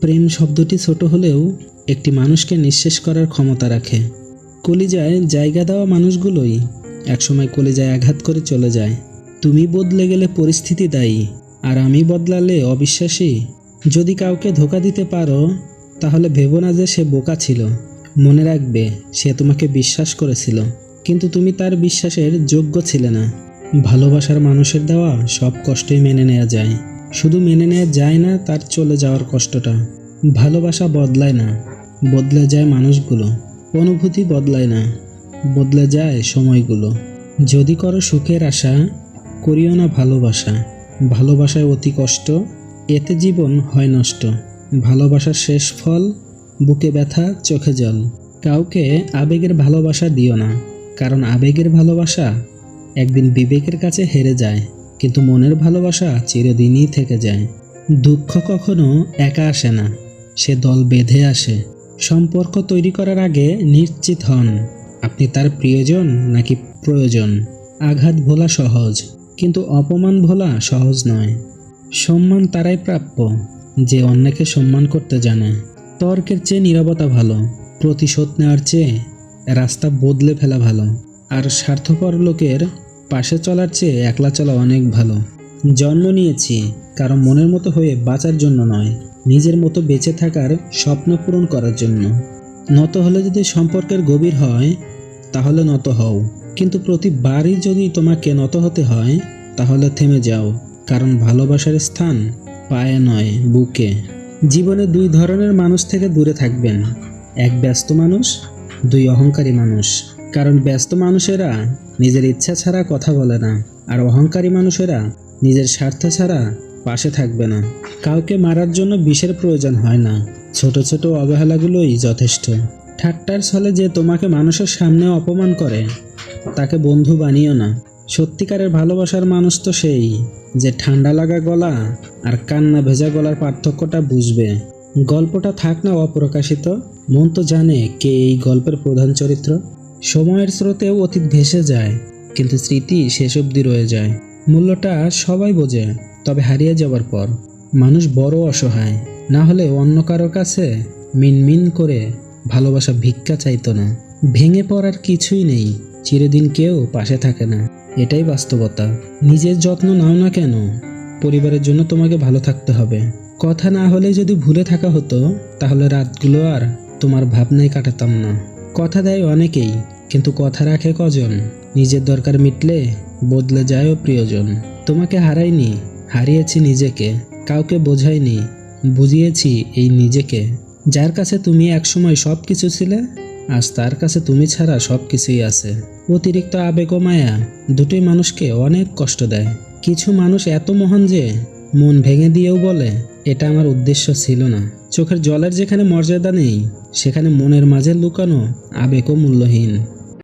প্রেম শব্দটি ছোট হলেও একটি মানুষকে নিঃশেষ করার ক্ষমতা রাখে। কলিজায় জায়গা দেওয়া মানুষগুলোই একসময় কলিজায় আঘাত করে চলে যায়। তুমি বদলে গেলে পরিস্থিতি দায়ী, আর আমি বদলালে অবিশ্বাসী। যদি কাউকে ধোকা দিতে পারো, তাহলে ভেবো না যে সে বোকা ছিল। মনে রাখবে, সে তোমাকে বিশ্বাস করেছিল। কিন্তু তুমি তার বিশ্বাসের যোগ্য ছিলে না। ভালোবাসার মানুষের দেওয়া সব কষ্টই মেনে নেওয়া যায়। শুধু মেনে নেওয়া যায় না, তার চলে যাওয়ার কষ্টটা। ভালোবাসা বদলায় না, বদলে যায় মানুষগুলো। অনুভূতি বদলায় না, বদলে যায় সময়গুলো। যদি করো সুখের আশা, করিও না ভালোবাসা। ভালোবাসায় অতি কষ্ট, এতে জীবন হয় নষ্ট। ভালোবাসার শেষ ফল, বুকে ব্যথা, চোখে জল। কাউকে আবেগের ভালোবাসা দিও না, কারণ আবেগের ভালোবাসা একদিন বিবেকের কাছে হেরে যায়। কিন্তু মনের ভালোবাসা চিরদিনই থেকে যায়। দুঃখ কখনো একা আসে না, সে দল বেঁধে আসে। সম্পর্ক তৈরি করার আগে নিশ্চিত হন, আপনি তার প্রিয়জন নাকি প্রয়োজন? আঘাত ভোলা সহজ, কিন্তু অপমান ভোলা সহজ নয়। সম্মান তারাই প্রাপ্য, যে অন্যকে সম্মান করতে জানে। তর্কের চেয়ে নীরবতা ভালো, প্রতিশোধ নেওয়ার চেয়ে রাস্তা বদলে ফেলা ভালো। আর স্বার্থপর লোকের পাশে চলার চেয়ে একলা চলা অনেক ভালো। জন্ম নিয়েছি কারণ মনের মতো হয়ে বাঁচার জন্য নয়, নিজের মতো বেঁচে থাকার স্বপ্ন পূরণ করার জন্য। নত হলে যদি সম্পর্কের গভীর হয়, তাহলে নত হও। কিন্তু প্রতিবারই যদি তোমাকে নত হতে হয়, তাহলে থেমে যাও, কারণ ভালোবাসার স্থান পায়ে নয়, বুকে। জীবনে দুই ধরনের মানুষ থেকে দূরে থাকবেন, এক ব্যস্ত মানুষ, দুই অহংকারী মানুষ। কারণ ব্যস্ত মানুষেরা নিজের ইচ্ছা ছাড়া কথা বলে না, আর অহংকারী মানুষেরা নিজের স্বার্থ ছাড়া পাশে থাকবে না। কাউকে মারার জন্য বিষের প্রয়োজন হয় না। ছোট ছোট অবহেলাগুলোই যথেষ্ট। ঠাট্টার ছলে যে তোমাকে মানুষের সামনে অপমান করে, তাকে বন্ধু বানিও না। সত্যিকারের ভালোবাসার মানুষ তো সেই যে ঠান্ডা লাগা গলা আর কান্না ভেজা গলার পার্থক্যটা বুঝবে। গল্পটা থাক না অপ্রকাশিত, মন তো জানে কে এই গল্পের প্রধান চরিত্র। সময়ের স্রোতেও অতীত ভেসে যায়, কিন্তু স্মৃতি শেষ অবধি রয়ে যায়। মূল্যটা সবাই বোঝে, তবে হারিয়ে যাওয়ার পর। মানুষ বড় অসহায়, না হলে অন্য কারও কাছে মিনমিন করে ভালোবাসা ভিক্ষা চাইতো না। ভেঙে পড়ার কিছুই নেই, চিরদিন কেউ পাশে থাকে না। এটাই বাস্তবতা। নিজের যত্ন নাও না কেন? পরিবারের জন্য তোমাকে ভালো থাকতে হবে। কথা না হলে যদি ভুলে থাকা হতো, তাহলে রাতগুলো আর তোমার ভাবনায় কাটাতাম না। কথা দেয় অনেকেই, কিন্তু কথা রাখে কজন? নিজের দরকার মিটলে বদলে যায়ও প্রিয়জন। তোমাকে হারাইনি, হারিয়েছি নিজেকে। কাউকে বোঝাইনি, বুঝিয়েছি এই নিজেকে। যার কাছে তুমি একসময় সব কিছু ছিলে, আজ তার কাছে তুমি ছাড়া সব কিছুই আছে। অতিরিক্ত আবেগ ও মায়া দুটোই মানুষকে অনেক কষ্ট দেয়। কিছু মানুষ এত মহান যে, মন ভেঙে দিয়েও বলে এটা আমার উদ্দেশ্য ছিল না। চোখের জলের যেখানে মর্যাদা নেই, সেখানে মনের মাঝে লুকানো আবেগও মূল্যহীন।